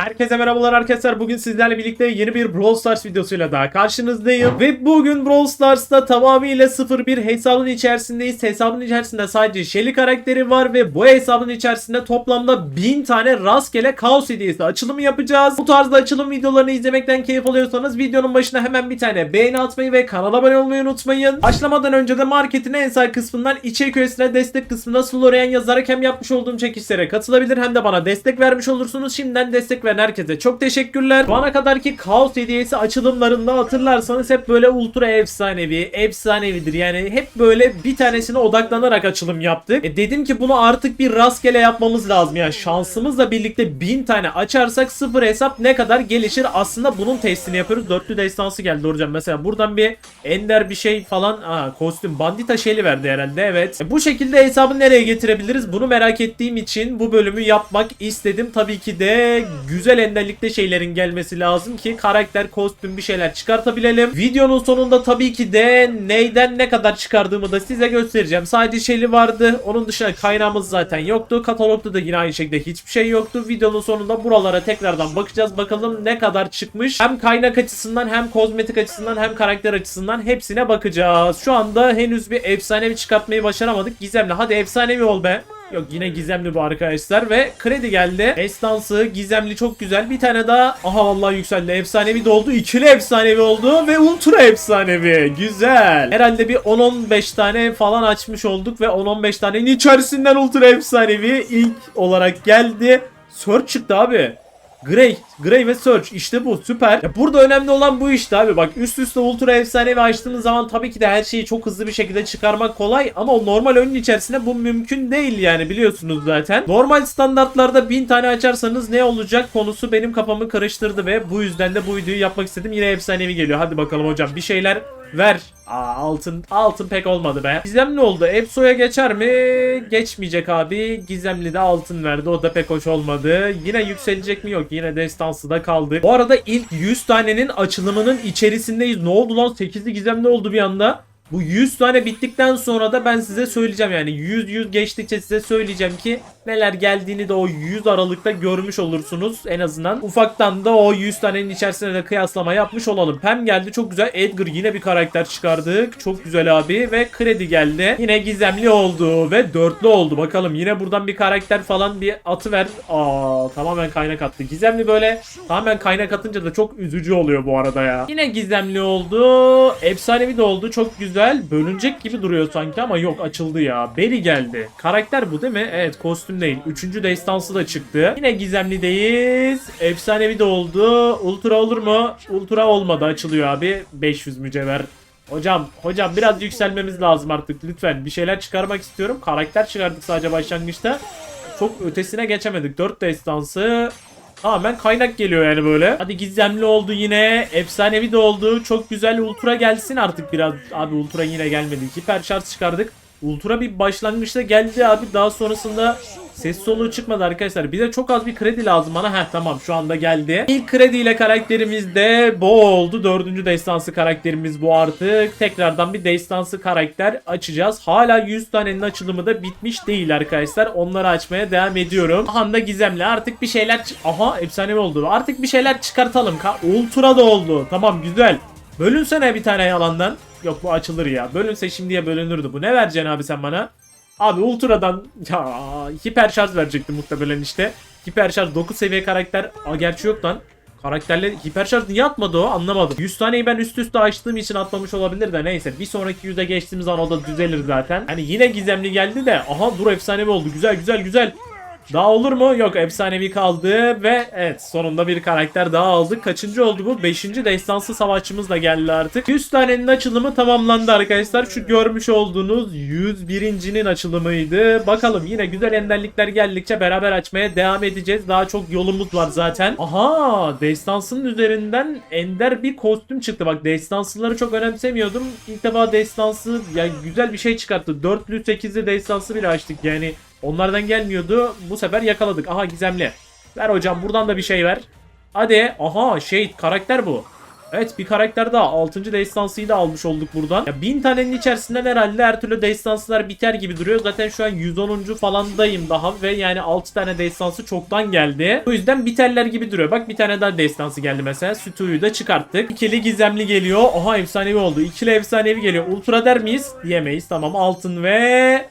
Herkese merhabalar arkadaşlar. Bugün sizlerle birlikte yeni bir Brawl Stars videosuyla daha karşınızdayım. Ve bugün Brawl Stars'ta tamamıyla 01 hesabın içerisindeyiz. Hesabın içerisinde sadece Shelly karakteri var ve bu hesabın içerisinde toplamda 1000 tane rastgele kaos hediyesi açılımı yapacağız. Bu tarzda açılım videolarını izlemekten keyif alıyorsanız videonun başına hemen bir tane beğeni atmayı ve kanala abone olmayı unutmayın. Başlamadan önce de marketin en sağ kısmından içerik üyesine destek kısmında Florian yazarak hem yapmış olduğum çekişlere katılabilir hem de bana destek vermiş olursunuz. Şimdiden destek veren herkese çok teşekkürler. Şu ana kadarki kaos hediyesi açılımlarında hatırlarsanız hep böyle ultra efsanevi, efsanevidir. Yani hep böyle bir tanesine odaklanarak açılım yaptık. E dedim ki bunu artık bir rastgele yapmamız lazım. Yani şansımızla birlikte 1000 tane açarsak sıfır hesap ne kadar gelişir aslında bunun testini yapıyoruz. Dörtlü destansı geldi hocam. Mesela buradan bir ender bir şey falan. Aa kostüm bandita şeyli verdi herhalde evet. E, bu şekilde hesabı nereye getirebiliriz? Bunu merak ettiğim için bu bölümü yapmak istedim. Tabii ki de güzel enderlikte şeylerin gelmesi lazım ki karakter, kostüm bir şeyler çıkartabilelim. Videonun sonunda tabii ki de neyden ne kadar çıkardığımı da size göstereceğim. Sadece şeyli vardı. Onun dışında kaynağımız zaten yoktu. Katalogda da yine aynı şekilde hiçbir şey yoktu. Videonun sonunda buralara tekrardan bakacağız. Bakalım ne kadar çıkmış. Hem kaynak açısından hem kozmetik açısından hem karakter açısından hepsine bakacağız. Şu anda henüz bir efsanevi çıkartmayı başaramadık. Gizemli hadi efsanevi ol be. Yok yine gizemli bu arkadaşlar ve kredi geldi. Estansı gizemli çok güzel. Bir tane daha aha vallahi yükseldi. Efsanevi de oldu. İkili efsanevi oldu ve ultra efsanevi. Güzel. Herhalde bir 10-15 tane falan açmış olduk ve 10-15 tanenin içerisinden ultra efsanevi ilk olarak geldi. Search çıktı abi. Grey, Grey ve Search işte bu süper. Ya burada önemli olan bu işte abi. Bak üst üste ultra efsane ve açtığınız zaman tabii ki de her şeyi çok hızlı bir şekilde çıkarmak kolay ama o normal oyunun içerisinde bu mümkün değil yani biliyorsunuz zaten. Normal standartlarda 1000 tane açarsanız ne olacak konusu benim kafamı karıştırdı ve bu yüzden de bu videoyu yapmak istedim. Yine efsanevi geliyor. Hadi bakalım hocam bir şeyler ver. Aa, altın altın pek olmadı be. Gizemli oldu. Epso'ya geçer mi? Geçmeyecek abi. Gizemli de altın verdi. O da pek hoş olmadı. Yine yükselecek mi? Yok. Yine destansı da kaldı. Bu arada ilk 100 tanenin açılımının içerisindeyiz. Ne oldu lan? 8'li gizemli oldu bir anda. Bu 100 tane bittikten sonra da ben size söyleyeceğim yani 100 100 geçtikçe size söyleyeceğim ki neler geldiğini de o 100 aralıkta görmüş olursunuz en azından. Ufaktan da o 100 tanenin içerisine de kıyaslama yapmış olalım. Pem geldi çok güzel. Edgar yine bir karakter çıkardık. Çok güzel abi ve kredi geldi. Yine gizemli oldu ve dörtlü oldu. Bakalım yine buradan bir karakter falan bir atı ver. Aa tamamen kaynak attı. Gizemli böyle tamamen kaynak atınca da çok üzücü oluyor bu arada ya. Yine gizemli oldu. Efsanevi de oldu. Çok güzel. Bölünecek gibi duruyor sanki ama yok açıldı ya. Beri geldi. Karakter bu değil mi? Evet kostüm değil. Üçüncü destansı da çıktı. Yine gizemlideyiz. Efsanevi de oldu. Ultra olur mu? Ultra olmadı. Açılıyor abi. 500 mücevher. Hocam, hocam biraz yükselmemiz lazım artık lütfen. Bir şeyler çıkarmak istiyorum. Karakter çıkardık sadece başlangıçta. Çok ötesine geçemedik. 4 destansı. Tamamen kaynak geliyor yani böyle. Hadi gizemli oldu yine. Efsanevi de oldu. Çok güzel ultra gelsin artık biraz. Abi ultra yine gelmedi. Hiper şarj çıkardık. Ultra bir başlangıçta geldi abi. Daha sonrasında ses soluğu çıkmadı arkadaşlar. Bize çok az bir kredi lazım bana. Heh tamam şu anda geldi. İlk krediyle karakterimiz de bu oldu. Dördüncü destansı karakterimiz bu artık. Tekrardan bir destansı karakter açacağız. Hala 100 tanenin açılımı da bitmiş değil arkadaşlar. Onları açmaya devam ediyorum. Aha da gizemli. Artık bir şeyler... Aha efsanevi oldu. Artık bir şeyler çıkartalım. Ka- Ultra da oldu. Tamam güzel. Bölünsene bir tane yalandan. Yok bu açılır ya. Bölünse şimdiye bölünürdü bu. Ne vereceksin abi sen bana? Abi Ultra'dan ya hiper şarj verecekti muhtemelen işte. Hiper şarj 9 seviye karakter. Aa gerçi yok lan. Karakterler hiper şarj niye atmadı o anlamadım. 100 taneyi ben üst üste açtığım için atmamış olabilir de neyse. Bir sonraki 100'e geçtiğimiz zaman o da düzelir zaten. Hani yine gizemli geldi de aha dur efsanevi oldu. Güzel güzel güzel. Daha olur mu? Yok efsanevi kaldı ve evet sonunda bir karakter daha aldık. Kaçıncı oldu bu? Beşinci destansı savaşçımız da geldi artık. 100 tanenin açılımı tamamlandı arkadaşlar. Şu görmüş olduğunuz 101.'nin açılımıydı. Bakalım yine güzel enderlikler geldikçe beraber açmaya devam edeceğiz. Daha çok yolumuz var zaten. Aha destansının üzerinden ender bir kostüm çıktı. Bak destansıları çok önemsemiyordum. İlk defa destansı ya güzel bir şey çıkarttı. 4'lü 8'li destansı bile açtık yani. Onlardan gelmiyordu. Bu sefer yakaladık. Aha gizemli. Ver hocam buradan da bir şey ver. Hadi. Aha şey karakter bu. Evet bir karakter daha 6. destansıyı da almış olduk buradan. Ya 1000 tanenin içerisinden herhalde her türlü destansılar biter gibi duruyor. Zaten şu an 110. falandayım daha ve yani 6 tane destansı çoktan geldi. O yüzden biterler gibi duruyor. Bak bir tane daha destansı geldi mesela. Sütü'yü da çıkarttık. İkili gizemli geliyor. Oha efsanevi oldu. İkili efsanevi geliyor. Ultra der miyiz? Diyemeyiz. Tamam altın ve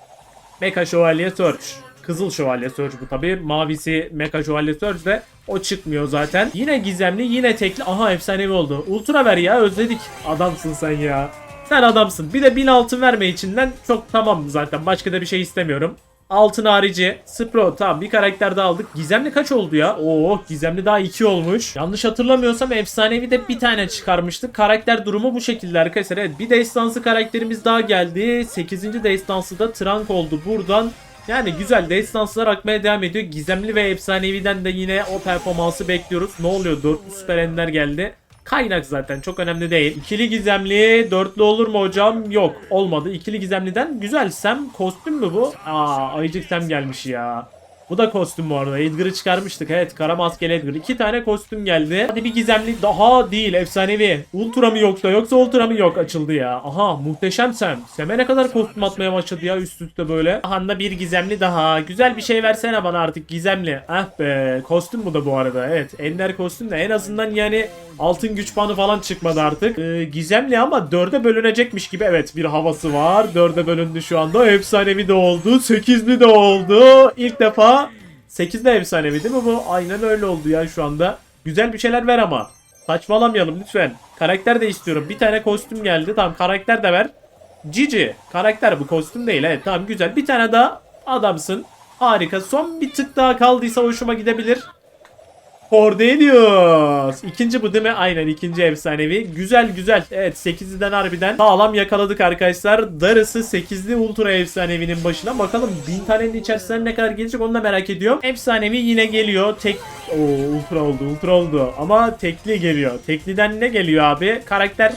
Mecha Şövalye Surge. Kızıl Şövalye Surge bu tabi. Mavisi Mecha Şövalye Surge de o çıkmıyor zaten. Yine gizemli yine tekli. Aha efsanevi oldu. Ultra ver ya özledik. Adamsın sen ya. Sen adamsın. Bir de 1000 altın verme içinden çok tamam zaten. Başka da bir şey istemiyorum. Altın harici. Spro tamam bir karakter daha aldık. Gizemli kaç oldu ya? Oo gizemli daha 2 olmuş. Yanlış hatırlamıyorsam efsanevi de bir tane çıkarmıştık. Karakter durumu bu şekilde arkadaşlar. Evet bir destansı karakterimiz daha geldi. 8. destansı da Trunk oldu buradan. Yani güzel destanslar akmaya devam ediyor. Gizemli ve efsaneviden de yine o performansı bekliyoruz. Ne oluyor? Dörtlü süper ender geldi. Kaynak zaten çok önemli değil. İkili gizemli dörtlü olur mu hocam? Yok olmadı. İkili gizemliden güzel. Sam kostüm mü bu? Aa ayıcık Sam gelmiş ya. Bu da kostüm bu arada. Edgar'ı çıkarmıştık. Evet kara maskeli Edgar. İki tane kostüm geldi. Hadi bir gizemli daha değil. Efsanevi. Ultra mı yoksa yoksa ultra mı yok açıldı ya. Aha muhteşem Sam. Sam'e ne kadar kostüm atmaya başladı ya üst üste böyle. Aha da bir gizemli daha. Güzel bir şey versene bana artık gizemli. Ah be. Kostüm bu da bu arada. Evet. Ender kostüm de en azından yani altın güç puanı falan çıkmadı artık. Ee, gizemli ama dörde bölünecekmiş gibi. Evet bir havası var. Dörde bölündü şu anda. Efsanevi de oldu. Sekizli de oldu. İlk defa 8 de efsanevi değil mi bu? Aynen öyle oldu ya şu anda. Güzel bir şeyler ver ama. Saçmalamayalım lütfen. Karakter de istiyorum. Bir tane kostüm geldi. Tamam karakter de ver. Cici. Karakter bu kostüm değil. Evet tamam güzel. Bir tane daha adamsın. Harika. Son bir tık daha kaldıysa hoşuma gidebilir. Cordelius. İkinci bu değil mi? Aynen ikinci efsanevi. Güzel güzel. Evet 8'liden harbiden sağlam yakaladık arkadaşlar. Darısı 8'li ultra efsanevinin başına. Bakalım 1000 tanenin içerisinden ne kadar gelecek onu da merak ediyorum. Efsanevi yine geliyor. Tek Oo, ultra oldu ultra oldu. Ama tekli geliyor. Tekliden ne geliyor abi? Karakter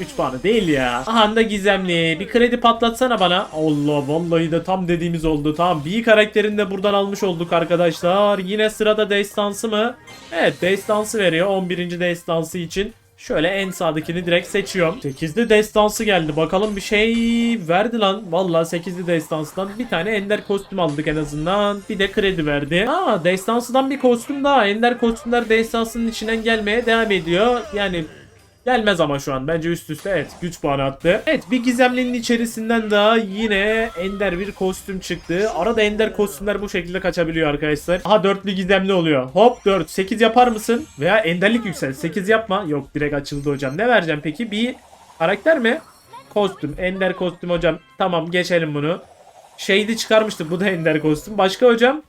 3 puanı değil ya. Aha da gizemli. Bir kredi patlatsana bana. Allah vallahi de tam dediğimiz oldu. Tamam bir karakterini de buradan almış olduk arkadaşlar. Yine sırada destansı mı? Evet destansı veriyor 11. destansı için. Şöyle en sağdakini direkt seçiyorum. 8'li destansı geldi. Bakalım bir şey verdi lan. Vallahi 8'li destansıdan bir tane ender kostüm aldık en azından. Bir de kredi verdi. Aa destansıdan bir kostüm daha. Ender kostümler destansının içinden gelmeye devam ediyor. Yani Gelmez ama şu an. Bence üst üste evet güç puanı attı. Evet bir gizemlinin içerisinden daha yine ender bir kostüm çıktı. Arada ender kostümler bu şekilde kaçabiliyor arkadaşlar. Aha dörtlü gizemli oluyor. Hop 4 8 yapar mısın? Veya enderlik yüksel. 8 yapma. Yok direkt açıldı hocam. Ne vereceğim peki? Bir karakter mi? Kostüm. Ender kostüm hocam. Tamam geçelim bunu. Şeydi çıkarmıştık. Bu da ender kostüm. Başka hocam?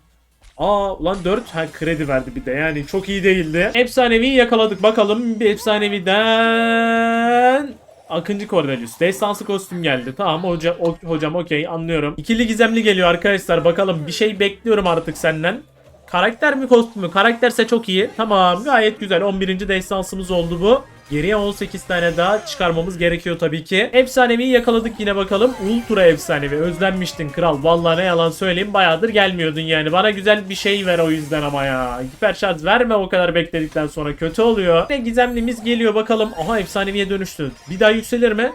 Aa ulan 4 ha kredi verdi bir de yani çok iyi değildi. Efsaneviyi yakaladık bakalım bir efsaneviden Akıncı Cordelius. Destansı kostüm geldi. Tamam hoca, o, hocam okey anlıyorum. İkili gizemli geliyor arkadaşlar. Bakalım bir şey bekliyorum artık senden. Karakter mi kostüm mü? Karakterse çok iyi. Tamam gayet güzel. 11. destansımız oldu bu. Geriye 18 tane daha çıkarmamız gerekiyor tabii ki. Efsaneviyi yakaladık yine bakalım. Ultra efsanevi. Özlenmiştin kral. Vallahi ne yalan söyleyeyim. Bayağıdır gelmiyordun yani. Bana güzel bir şey ver o yüzden ama ya. Hiper şarj verme o kadar bekledikten sonra. Kötü oluyor. Ne gizemlimiz geliyor bakalım. Aha efsaneviye dönüştü. Bir daha yükselir mi?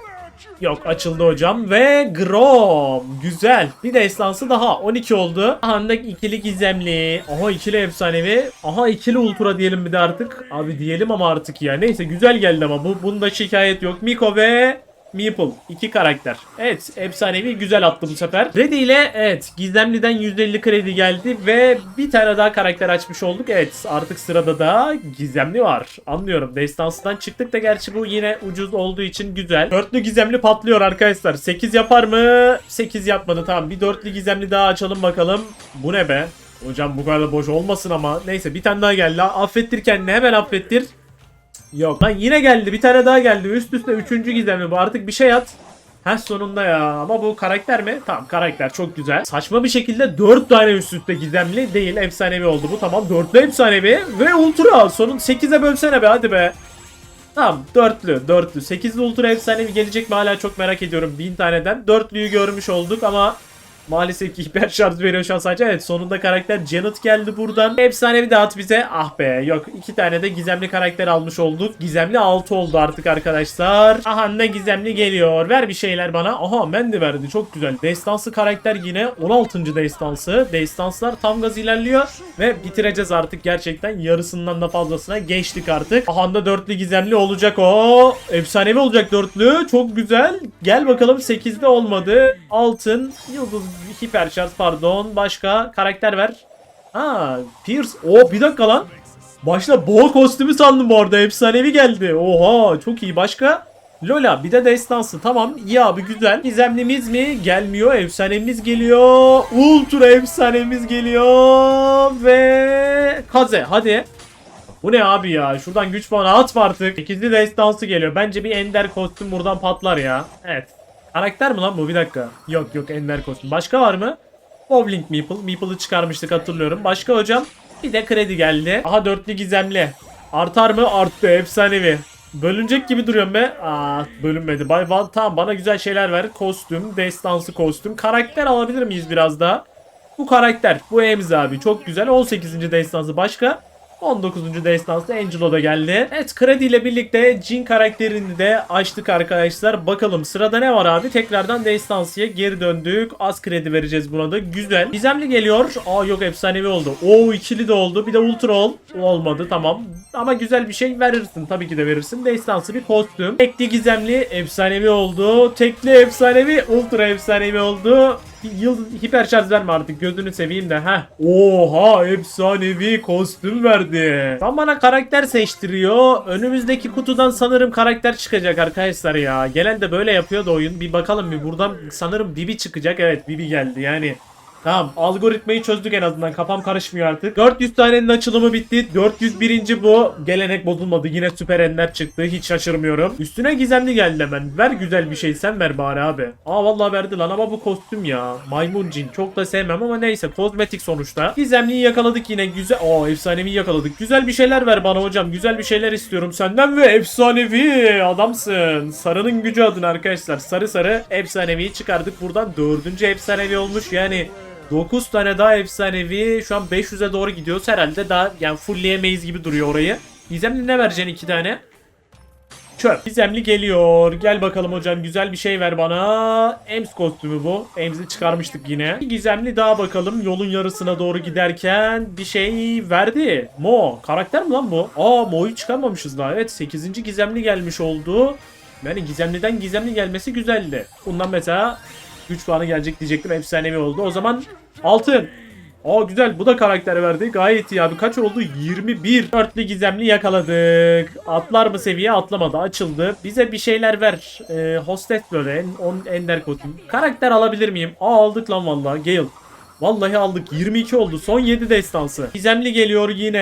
Yok açıldı hocam. Ve Grom. Güzel. Bir de estansı daha. 12 oldu. Aha ikili gizemli. Aha ikili efsanevi. Aha ikili ultra diyelim bir de artık. Abi diyelim ama artık ya. Neyse güzel geldi ama. Bu bunda şikayet yok. Miko ve Meeple. iki karakter. Evet efsanevi güzel attı bu sefer. Ready ile evet gizemliden 150 kredi geldi ve bir tane daha karakter açmış olduk. Evet artık sırada da gizemli var. Anlıyorum. Destansından çıktık da gerçi bu yine ucuz olduğu için güzel. Dörtlü gizemli patlıyor arkadaşlar. 8 yapar mı? 8 yapmadı tamam. Bir dörtlü gizemli daha açalım bakalım. Bu ne be? Hocam bu kadar boş olmasın ama. Neyse bir tane daha geldi. Affettir kendini hemen affettir. Yok. Lan yine geldi. Bir tane daha geldi. Üst üste üçüncü gizemli bu. Artık bir şey at. Ha sonunda ya. Ama bu karakter mi? Tamam karakter çok güzel. Saçma bir şekilde 4 tane üst üste gizemli değil. Efsanevi oldu bu. Tamam dörtlü efsanevi. Ve ultra. Sonun 8'e bölsene be. Hadi be. Tamam dörtlü dörtlü. 8'li ultra efsanevi gelecek mi? Hala çok merak ediyorum. 1000 taneden. Dörtlüyü görmüş olduk ama Maalesef ki hiper şarj veriyor şu an sadece. Evet sonunda karakter Janet geldi buradan. Efsanevi dağıt bize. Ah be yok. iki tane de gizemli karakter almış olduk. Gizemli 6 oldu artık arkadaşlar. Aha ne gizemli geliyor. Ver bir şeyler bana. Aha ben de verdi. Çok güzel. Destansı karakter yine 16. destansı. Destanslar tam gaz ilerliyor. Ve bitireceğiz artık gerçekten. Yarısından da fazlasına geçtik artık. Aha da dörtlü gizemli olacak o. Efsanevi olacak dörtlü. Çok güzel. Gel bakalım 8'de olmadı. Altın, yıldız, hiper şarj pardon. Başka karakter ver. Ha, Pierce. O bir dakika lan. Başta boğa kostümü sandım bu arada. Efsanevi geldi. Oha çok iyi. Başka? Lola bir de destansı. Tamam iyi abi güzel. Gizemlimiz mi? Gelmiyor. Efsanemiz geliyor. Ultra efsanemiz geliyor. Ve Kaze hadi. Bu ne abi ya? Şuradan güç puanı atma artık. 8'li destansı geliyor. Bence bir ender kostüm buradan patlar ya. Evet. Karakter mi lan bu? Bir dakika. Yok yok ender kostüm. Başka var mı? Bowling Meeple. Meeple'ı çıkarmıştık hatırlıyorum. Başka hocam? Bir de kredi geldi. Aha dörtlü gizemli. Artar mı? Arttı. Efsanevi. Bölünecek gibi duruyorum be. Aa bölünmedi. Bay Van tamam bana güzel şeyler ver. Kostüm, destansı kostüm. Karakter alabilir miyiz biraz daha? Bu karakter. Bu Ems abi. Çok güzel. 18. destansı başka. 19. destansı Angelo da geldi. Evet kredi ile birlikte Jin karakterini de açtık arkadaşlar. Bakalım sırada ne var abi? Tekrardan destansıya geri döndük. Az kredi vereceğiz buna da. Güzel. Gizemli geliyor. Aa yok efsanevi oldu. Oo ikili de oldu. Bir de ultra ol. Olmadı tamam. Ama güzel bir şey verirsin. Tabii ki de verirsin. Destansı bir kostüm. Tekli gizemli efsanevi oldu. Tekli efsanevi ultra efsanevi oldu. Yıldız hiper şarj verme artık gözünü seveyim de ha. Oha efsanevi kostüm verdi. Tam bana karakter seçtiriyor. Önümüzdeki kutudan sanırım karakter çıkacak arkadaşlar ya. Genelde böyle yapıyor da oyun. Bir bakalım bir buradan sanırım Bibi çıkacak. Evet Bibi geldi yani. Tamam algoritmayı çözdük en azından kafam karışmıyor artık. 400 tanenin açılımı bitti. 401. bu. Gelenek bozulmadı. Yine süper ender çıktı. Hiç şaşırmıyorum. Üstüne gizemli geldi hemen. Ver güzel bir şey sen ver bari abi. Aa vallahi verdi lan ama bu kostüm ya. Maymun cin. Çok da sevmem ama neyse kozmetik sonuçta. Gizemliyi yakaladık yine. Güzel. Aa efsanevi yakaladık. Güzel bir şeyler ver bana hocam. Güzel bir şeyler istiyorum senden ve efsanevi adamsın. Sarının gücü adına arkadaşlar. Sarı sarı efsaneviyi çıkardık. Buradan dördüncü efsanevi olmuş. Yani 9 tane daha efsanevi. Şu an 500'e doğru gidiyoruz. Herhalde daha yani fullleyemeyiz gibi duruyor orayı. Gizemli ne vereceksin iki tane? Çöp. Gizemli geliyor. Gel bakalım hocam güzel bir şey ver bana. Ems kostümü bu. Ems'i çıkarmıştık yine. Gizemli daha bakalım. Yolun yarısına doğru giderken bir şey verdi. Mo. Karakter mi lan bu? Aa Mo'yu çıkarmamışız daha. Evet 8. Gizemli gelmiş oldu. Yani Gizemli'den Gizemli gelmesi güzeldi. Bundan mesela güç puanı gelecek diyecektim. Efsanevi oldu. O zaman altın. Aa güzel bu da karakter verdi. Gayet iyi abi. Kaç oldu? 21. Dörtlü gizemli yakaladık. Atlar mı seviye? Atlamadı. Açıldı. Bize bir şeyler ver. Ee, hostes böyle. On ender kostüm. Karakter alabilir miyim? Aa aldık lan vallahi. Gale. Vallahi aldık. 22 oldu. Son 7 destansı. Gizemli geliyor yine.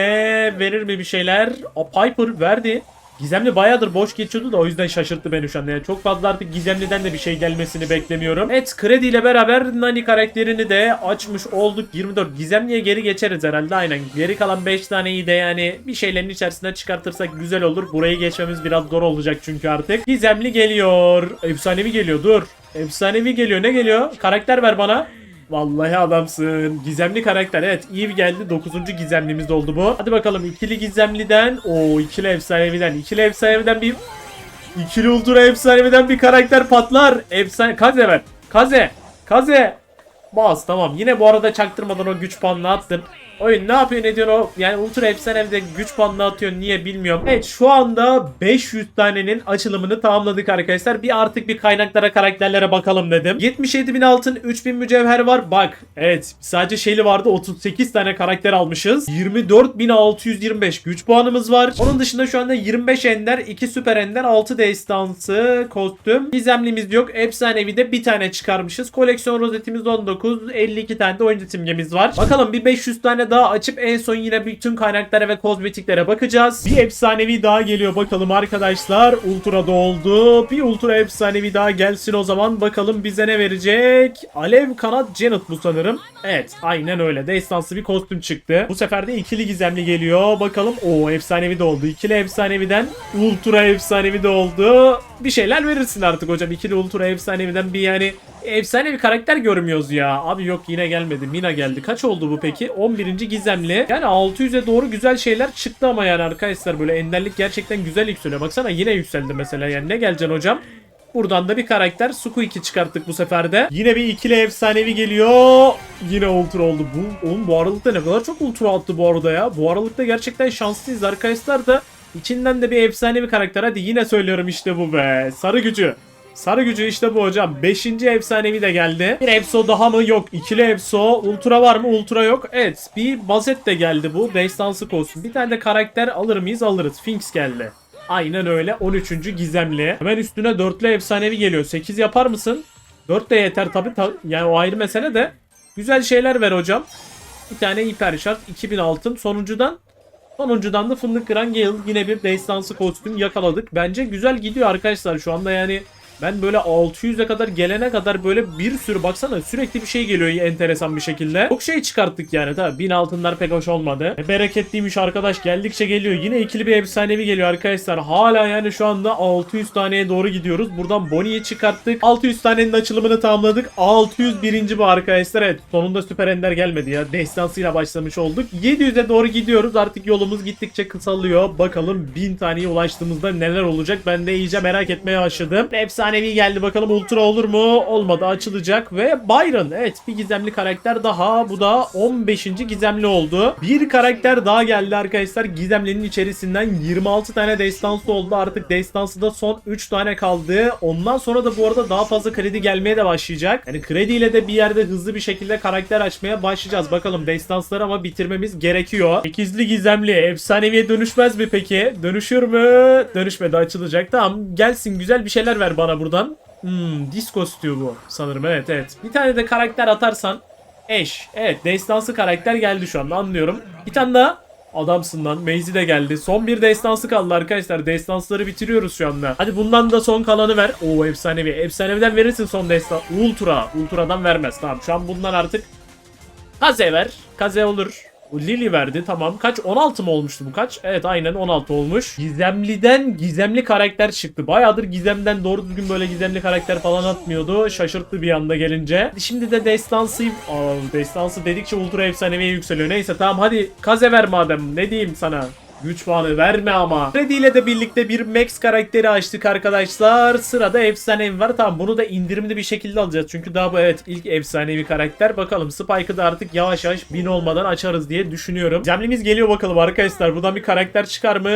Verir mi bir şeyler? Aa, Piper verdi. Gizemli bayağıdır boş geçiyordu da o yüzden şaşırttı beni şu anda. Yani çok fazla artık Gizemli'den de bir şey gelmesini beklemiyorum. Evet Kredi ile beraber Nani karakterini de açmış olduk. 24 Gizemli'ye geri geçeriz herhalde aynen. Geri kalan 5 taneyi de yani bir şeylerin içerisinde çıkartırsak güzel olur. Burayı geçmemiz biraz zor olacak çünkü artık. Gizemli geliyor. Efsanevi geliyor dur. Efsanevi geliyor ne geliyor? Karakter ver bana. Vallahi adamsın. Gizemli karakter. Evet Eve geldi. 9. gizemlimiz oldu bu. Hadi bakalım ikili gizemliden. o ikili efsaneviden. İkili efsaneviden bir ikili ultra efsaneviden bir karakter patlar. Efsane Kaze ver. Kaze. Kaze. Bas tamam. Yine bu arada çaktırmadan o güç puanını attın. Oyun ne yapıyor ne diyor o yani ultra efsanevde güç puanını atıyor niye bilmiyorum. Evet şu anda 500 tanenin açılımını tamamladık arkadaşlar. Bir artık bir kaynaklara karakterlere bakalım dedim. 77 bin altın 3000 mücevher var. Bak evet sadece şeyli vardı 38 tane karakter almışız. 24.625 güç puanımız var. Onun dışında şu anda 25 ender 2 süper ender 6 destansı kostüm. Gizemlimiz yok. Efsanevi de bir tane çıkarmışız. Koleksiyon rozetimiz 19. 52 tane de oyuncu simgemiz var. Bakalım bir 500 tane daha açıp en son yine bütün kaynaklara ve kozmetiklere bakacağız. Bir efsanevi daha geliyor bakalım arkadaşlar. Ultra da oldu. Bir ultra efsanevi daha gelsin o zaman. Bakalım bize ne verecek. Alev kanat Janet bu sanırım. Evet aynen öyle. Destansı bir kostüm çıktı. Bu sefer de ikili gizemli geliyor. Bakalım. o efsanevi de oldu. İkili efsaneviden ultra efsanevi de oldu. Bir şeyler verirsin artık hocam. İkili ultra efsaneviden bir yani Efsane bir karakter görmüyoruz ya. Abi yok yine gelmedi. Mina geldi. Kaç oldu bu peki? 11. gizemli. Yani 600'e doğru güzel şeyler çıktı ama yani arkadaşlar böyle enderlik gerçekten güzel yükseliyor. Baksana yine yükseldi mesela. Yani ne geleceksin hocam? Buradan da bir karakter Suku 2 çıkarttık bu sefer de. Yine bir ikili efsanevi geliyor. Yine ultra oldu. Bu, oğlum bu aralıkta ne kadar çok ultra attı bu arada ya. Bu aralıkta gerçekten şanslıyız arkadaşlar da. İçinden de bir efsanevi karakter. Hadi yine söylüyorum işte bu be. Sarı gücü. Sarı gücü işte bu hocam. Beşinci efsanevi de geldi. Bir Epso daha mı? Yok. İkili Epso. Ultra var mı? Ultra yok. Evet. Bir Bazet de geldi bu. Destansı kostüm. Bir tane de karakter alır mıyız? Alırız. Finks geldi. Aynen öyle. 13. gizemli. Hemen üstüne dörtlü efsanevi geliyor. 8 yapar mısın? 4 de yeter tabi. Ta- yani o ayrı mesele de. Güzel şeyler ver hocam. Bir tane hiper şart. 2000 altın. Sonuncudan Sonuncudan da fındık kıran Gale yine bir destansı kostüm yakaladık. Bence güzel gidiyor arkadaşlar şu anda yani ben böyle 600'e kadar gelene kadar böyle bir sürü baksana sürekli bir şey geliyor enteresan bir şekilde. Çok şey çıkarttık yani tabi 1000 altınlar pek hoş olmadı. E, bereketliymiş arkadaş geldikçe geliyor. Yine ikili bir efsanevi geliyor arkadaşlar. Hala yani şu anda 600 taneye doğru gidiyoruz. Buradan Bonnie'yi çıkarttık. 600 tanenin açılımını tamamladık. 601. bu arkadaşlar. Evet sonunda süper ender gelmedi ya. Destansıyla başlamış olduk. 700'e doğru gidiyoruz. Artık yolumuz gittikçe kısalıyor. Bakalım 1000 taneye ulaştığımızda neler olacak. Ben de iyice merak etmeye başladım. Efsanevi geldi bakalım ultra olur mu? Olmadı açılacak ve Byron. Evet bir gizemli karakter daha. Bu da 15. gizemli oldu. Bir karakter daha geldi arkadaşlar. Gizemlinin içerisinden 26 tane destansı oldu. Artık destansı da son 3 tane kaldı. Ondan sonra da bu arada daha fazla kredi gelmeye de başlayacak. Yani krediyle de bir yerde hızlı bir şekilde karakter açmaya başlayacağız. Bakalım destansları ama bitirmemiz gerekiyor. 8'li gizemli efsaneviye dönüşmez mi peki? Dönüşür mü? Dönüşmedi açılacak. Tamam gelsin güzel bir şeyler ver bana buradan. Hmm, disco stüdyo bu sanırım evet evet. Bir tane de karakter atarsan eş. Evet destansı karakter geldi şu anda anlıyorum. Bir tane daha Adamsın lan. Maisy de geldi. Son bir destansı kaldı arkadaşlar. Destansları bitiriyoruz şu anda. Hadi bundan da son kalanı ver. Oo efsanevi. Efsaneviden verirsin son destan. Ultra. Ultra'dan vermez. Tamam şu an bundan artık Kaze ver. Kaze olur. Lily verdi tamam. Kaç? 16 mı olmuştu bu kaç? Evet aynen 16 olmuş. Gizemliden gizemli karakter çıktı. Bayağıdır gizemden doğru düzgün böyle gizemli karakter falan atmıyordu. Şaşırttı bir anda gelince. Şimdi de destansı... Aa, destansı dedikçe ultra efsaneviye yükseliyor. Neyse tamam hadi Kaze ver madem. Ne diyeyim sana? Güç puanı verme ama. Freddy ile de birlikte bir Max karakteri açtık arkadaşlar. Sırada efsanevi var. Tamam bunu da indirimli bir şekilde alacağız. Çünkü daha bu evet ilk efsanevi karakter. Bakalım Spike'ı da artık yavaş yavaş 1000 olmadan açarız diye düşünüyorum. Cemlimiz geliyor bakalım arkadaşlar. Buradan bir karakter çıkar mı?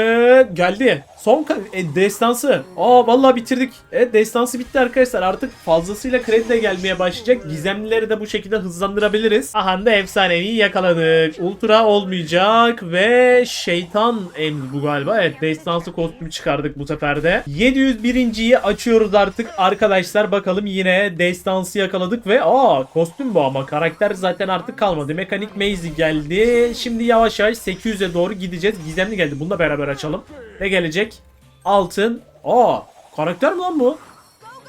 Geldi. Son e, destansı. Aa vallahi bitirdik. Evet destansı bitti arkadaşlar. Artık fazlasıyla kredi de gelmeye başlayacak. Gizemlileri de bu şekilde hızlandırabiliriz. Aha da efsanevi yakaladık. Ultra olmayacak ve şeytan emz bu galiba. Evet destansı kostüm çıkardık bu sefer de. 701.yi açıyoruz artık arkadaşlar. Bakalım yine destansı yakaladık ve aa kostüm bu ama karakter zaten artık kalmadı. Mekanik Maze geldi. Şimdi yavaş yavaş 800'e doğru gideceğiz. Gizemli geldi. Bununla beraber açalım. Ne gelecek? Altın. Aa karakter mi lan bu?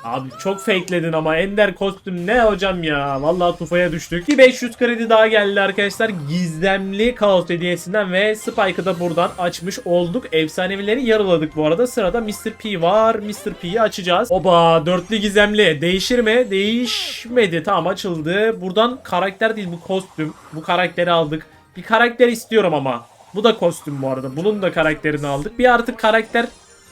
Abi çok fakeledin ama Ender kostüm ne hocam ya. Vallahi tufaya düştük. Bir 500 kredi daha geldi arkadaşlar. Gizemli kaos hediyesinden ve Spike'ı da buradan açmış olduk. Efsanevileri yarıladık bu arada. Sırada Mr. P var. Mr. P'yi açacağız. Oba dörtlü gizemli. Değişir mi? Değişmedi. Tamam açıldı. Buradan karakter değil bu kostüm. Bu karakteri aldık. Bir karakter istiyorum ama. Bu da kostüm bu arada. Bunun da karakterini aldık. Bir artık karakter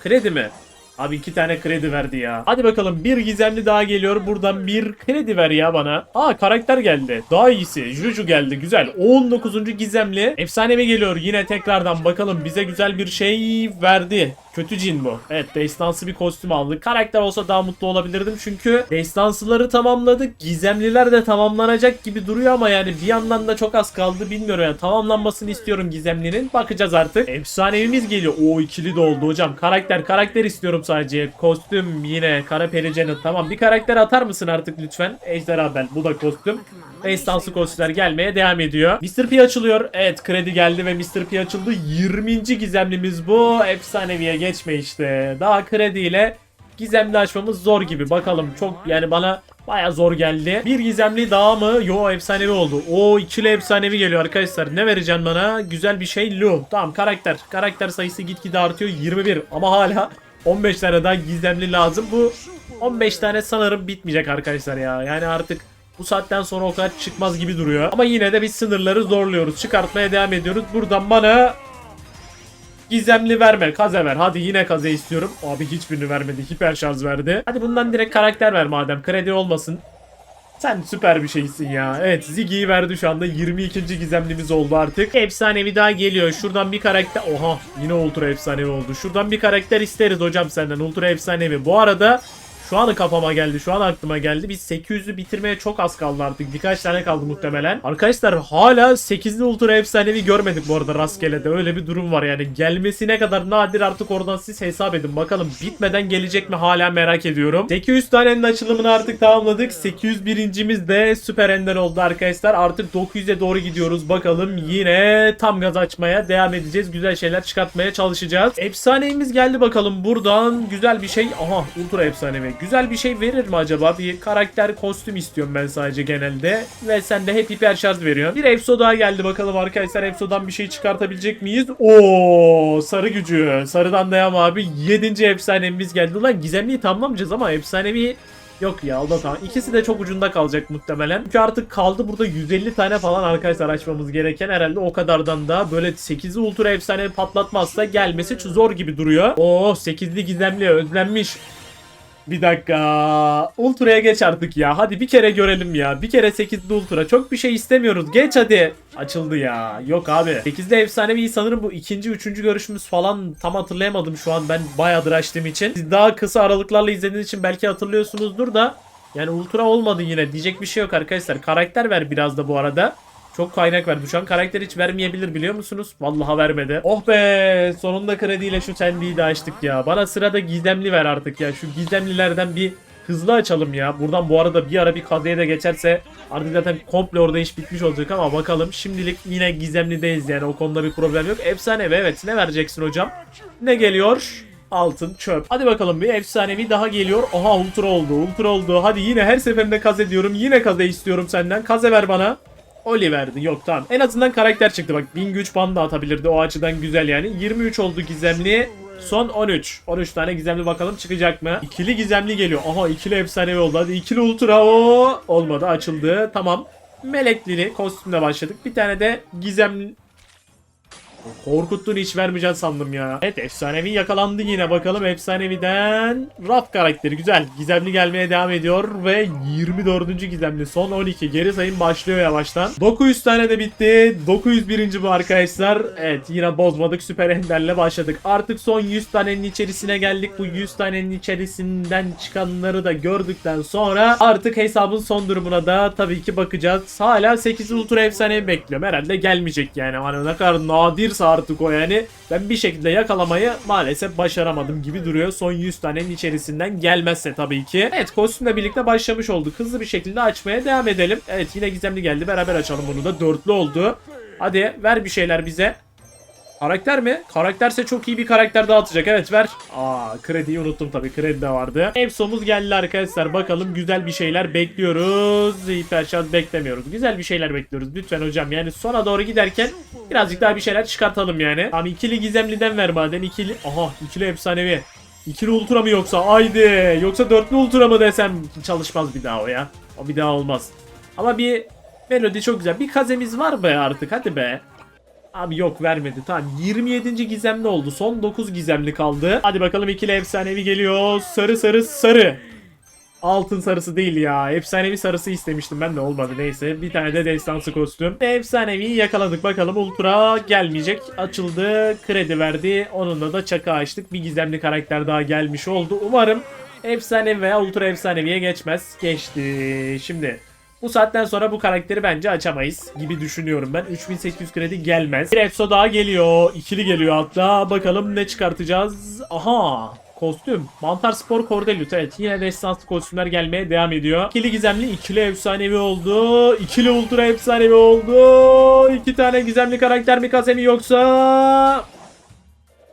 kredi mi? Abi iki tane kredi verdi ya. Hadi bakalım bir gizemli daha geliyor. Buradan bir kredi ver ya bana. Aa karakter geldi. Daha iyisi. Juju geldi. Güzel. 19. gizemli. Efsanevi geliyor. Yine tekrardan bakalım bize güzel bir şey verdi. Kötü cin bu. Evet destansı bir kostüm aldık. Karakter olsa daha mutlu olabilirdim çünkü destansıları tamamladık. Gizemliler de tamamlanacak gibi duruyor ama yani bir yandan da çok az kaldı bilmiyorum yani. Tamamlanmasını istiyorum gizemlinin. Bakacağız artık. Efsanevimiz geliyor. O ikili de oldu hocam. Karakter karakter istiyorum sadece. Kostüm yine kara pericenin. Tamam bir karakter atar mısın artık lütfen? Ejderha ben. Bu da kostüm. Destansı kostümler gelmeye devam ediyor. Mr. P açılıyor. Evet kredi geldi ve Mr. P açıldı. 20. gizemlimiz bu. Efsaneviye geçme işte. Daha krediyle gizemli açmamız zor gibi. Bakalım çok yani bana baya zor geldi. Bir gizemli daha mı? Yo efsanevi oldu. O ikili efsanevi geliyor arkadaşlar. Ne vereceksin bana? Güzel bir şey. Lu. Tamam karakter. Karakter sayısı gitgide artıyor. 21 ama hala 15 tane daha gizemli lazım. Bu 15 tane sanırım bitmeyecek arkadaşlar ya. Yani artık bu saatten sonra o kadar çıkmaz gibi duruyor. Ama yine de biz sınırları zorluyoruz. Çıkartmaya devam ediyoruz. Buradan bana Gizemli verme. Kaze ver. Hadi yine kaze istiyorum. Abi hiçbirini vermedi. Hiper şarj verdi. Hadi bundan direkt karakter ver madem. Kredi olmasın. Sen süper bir şeysin ya. Evet Ziggy'yi verdi şu anda. 22. gizemlimiz oldu artık. Efsanevi daha geliyor. Şuradan bir karakter... Oha yine ultra efsanevi oldu. Şuradan bir karakter isteriz hocam senden. Ultra efsanevi. Bu arada şu an kafama geldi. Şu an aklıma geldi. Biz 800'ü bitirmeye çok az kaldı artık. Birkaç tane kaldı muhtemelen. Arkadaşlar hala 8'li ultra efsanevi görmedik bu arada rastgele de. Öyle bir durum var yani. Gelmesi ne kadar nadir artık oradan siz hesap edin. Bakalım bitmeden gelecek mi hala merak ediyorum. 800 tanenin açılımını artık tamamladık. 801.'imiz de süper ender oldu arkadaşlar. Artık 900'e doğru gidiyoruz. Bakalım yine tam gaz açmaya devam edeceğiz. Güzel şeyler çıkartmaya çalışacağız. Efsaneyimiz geldi bakalım. Buradan güzel bir şey. Aha ultra efsanevi. Güzel bir şey verir mi acaba? Bir karakter kostüm istiyorum ben sadece genelde. Ve sen de hep hiper şarj veriyorsun. Bir Efso daha geldi bakalım arkadaşlar. Efso'dan bir şey çıkartabilecek miyiz? Oo sarı gücü. Sarıdan dayan abi. 7. efsanemiz geldi. Ulan gizemliyi tamamlayacağız ama efsanevi Yok ya o da tamam. İkisi de çok ucunda kalacak muhtemelen. Çünkü artık kaldı burada 150 tane falan arkadaşlar açmamız gereken herhalde o kadardan da böyle 8'li ultra efsane patlatmazsa gelmesi zor gibi duruyor. Oo 8'li gizemli özlenmiş. Bir dakika. Ultra'ya geç artık ya. Hadi bir kere görelim ya. Bir kere 8'de Ultra. Çok bir şey istemiyoruz. Geç hadi. Açıldı ya. Yok abi. 8'de efsanevi sanırım bu ikinci, üçüncü görüşümüz falan tam hatırlayamadım şu an ben bayağıdır açtığım için. Siz daha kısa aralıklarla izlediğiniz için belki hatırlıyorsunuzdur da yani Ultra olmadı yine. Diyecek bir şey yok arkadaşlar. Karakter ver biraz da bu arada. Çok kaynak verdi. Şu an karakter hiç vermeyebilir biliyor musunuz? Vallahi vermedi. Oh be! Sonunda krediyle şu sendiyi de açtık ya. Bana sırada gizemli ver artık ya. Şu gizemlilerden bir hızlı açalım ya. Buradan bu arada bir ara bir kazaya da geçerse artık zaten komple orada iş bitmiş olacak ama bakalım. Şimdilik yine gizemlideyiz yani o konuda bir problem yok. Efsane ve evet ne vereceksin hocam? Ne geliyor? Altın çöp. Hadi bakalım bir efsanevi daha geliyor. Aha ultra oldu ultra oldu. Hadi yine her seferinde kaze diyorum. Yine kaze istiyorum senden. Kaze ver bana. Oli verdi. Yok tamam. En azından karakter çıktı bak. 1000 güç bandı atabilirdi. O açıdan güzel yani. 23 oldu gizemli. Son 13. 13 tane gizemli bakalım çıkacak mı? İkili gizemli geliyor. Aha ikili efsanevi oldu. Hadi ikili ultra o. Olmadı açıldı. Tamam. Meleklili kostümle başladık. Bir tane de gizemli Korkuttuğunu hiç vermeyeceksin sandım ya. Evet efsanevi yakalandı yine bakalım efsaneviden. Raf karakteri güzel. Gizemli gelmeye devam ediyor ve 24. gizemli son 12 geri sayım başlıyor yavaştan. 900 tane de bitti. 901. bu arkadaşlar. Evet yine bozmadık süper enderle başladık. Artık son 100 tanenin içerisine geldik. Bu 100 tanenin içerisinden çıkanları da gördükten sonra artık hesabın son durumuna da tabii ki bakacağız. Hala 8 ultra efsanevi bekliyorum. Herhalde gelmeyecek yani. Hani ne kadar nadir artık o yani. Ben bir şekilde yakalamayı maalesef başaramadım gibi duruyor. Son 100 tanenin içerisinden gelmezse tabii ki. Evet kostümle birlikte başlamış olduk. Hızlı bir şekilde açmaya devam edelim. Evet yine gizemli geldi. Beraber açalım bunu da. Dörtlü oldu. Hadi ver bir şeyler bize. Karakter mi? Karakterse çok iyi bir karakter dağıtacak. Evet ver. Aa krediyi unuttum tabii. Kredi de vardı. Efsomuz geldi arkadaşlar. Bakalım güzel bir şeyler bekliyoruz. Hiperşarj beklemiyoruz. Güzel bir şeyler bekliyoruz. Lütfen hocam yani sona doğru giderken birazcık daha bir şeyler çıkartalım yani. Tamam ikili gizemliden ver madem. ikili. Aha ikili efsanevi. İkili ultra mı yoksa? Haydi. Yoksa dörtlü ultra mı desem çalışmaz bir daha o ya. O bir daha olmaz. Ama bir melodi çok güzel. Bir kazemiz var be artık hadi be. Abi yok vermedi. Tamam 27. gizemli oldu. Son 9 gizemli kaldı. Hadi bakalım ikili efsanevi geliyor. Sarı sarı sarı. Altın sarısı değil ya. Efsanevi sarısı istemiştim ben de olmadı neyse. Bir tane de destansı kostüm. Efsaneviyi yakaladık bakalım. Ultra gelmeyecek. Açıldı. Kredi verdi. Onunla da çaka açtık. Bir gizemli karakter daha gelmiş oldu. Umarım efsane veya ultra efsaneviye geçmez. Geçti. Şimdi bu saatten sonra bu karakteri bence açamayız gibi düşünüyorum ben. 3800 kredi gelmez. Bir Efso daha geliyor. İkili geliyor hatta. Bakalım ne çıkartacağız. Aha kostüm. Mantar Spor Cordelius. Evet yine destansı kostümler gelmeye devam ediyor. İkili gizemli, ikili efsanevi oldu. İkili ultra efsanevi oldu. İki tane gizemli karakter mi kasemi yoksa...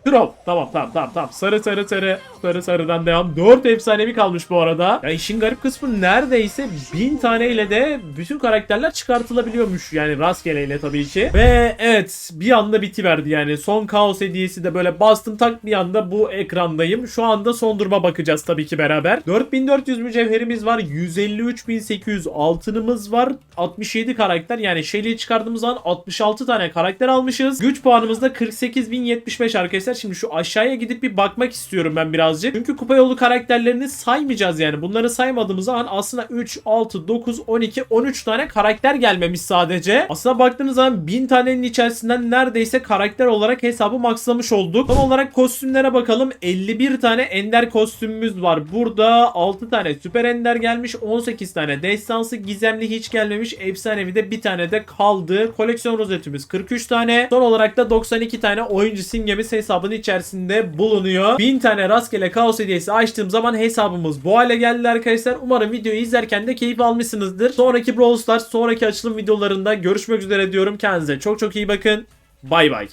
Drop. Tamam tamam tamam tamam. Sarı sarı sarı. Sarı sarıdan devam. 4 efsanevi kalmış bu arada. Ya işin garip kısmı neredeyse 1000 taneyle de bütün karakterler çıkartılabiliyormuş. Yani rastgeleyle tabii ki. Ve evet bir anda bitiverdi yani. Son kaos hediyesi de böyle bastım tak bir anda bu ekrandayım. Şu anda son duruma bakacağız tabii ki beraber. 4400 mücevherimiz var. 153.800 altınımız var. 67 karakter yani Shelly'i çıkardığımız zaman 66 tane karakter almışız. Güç puanımız da 48.075 arkadaşlar. Şimdi şu aşağıya gidip bir bakmak istiyorum ben birazcık. Çünkü kupa yolu karakterlerini saymayacağız yani. Bunları saymadığımız zaman aslında 3, 6, 9, 12, 13 tane karakter gelmemiş sadece. Aslında baktığınız zaman 1000 tanenin içerisinden neredeyse karakter olarak hesabı maxlamış olduk. Son olarak kostümlere bakalım. 51 tane ender kostümümüz var. Burada 6 tane süper ender gelmiş. 18 tane destansı gizemli hiç gelmemiş. Efsanevi de bir tane de kaldı. Koleksiyon rozetimiz 43 tane. Son olarak da 92 tane oyuncu simgemiz hesabın içerisinde bulunuyor. 1000 tane rastgele kaos hediyesi açtığım zaman hesabımız bu hale geldi arkadaşlar. Umarım videoyu izlerken de keyif almışsınızdır. Sonraki Brawl Stars, sonraki açılım videolarında görüşmek üzere diyorum. Kendinize çok çok iyi bakın. Bay bay.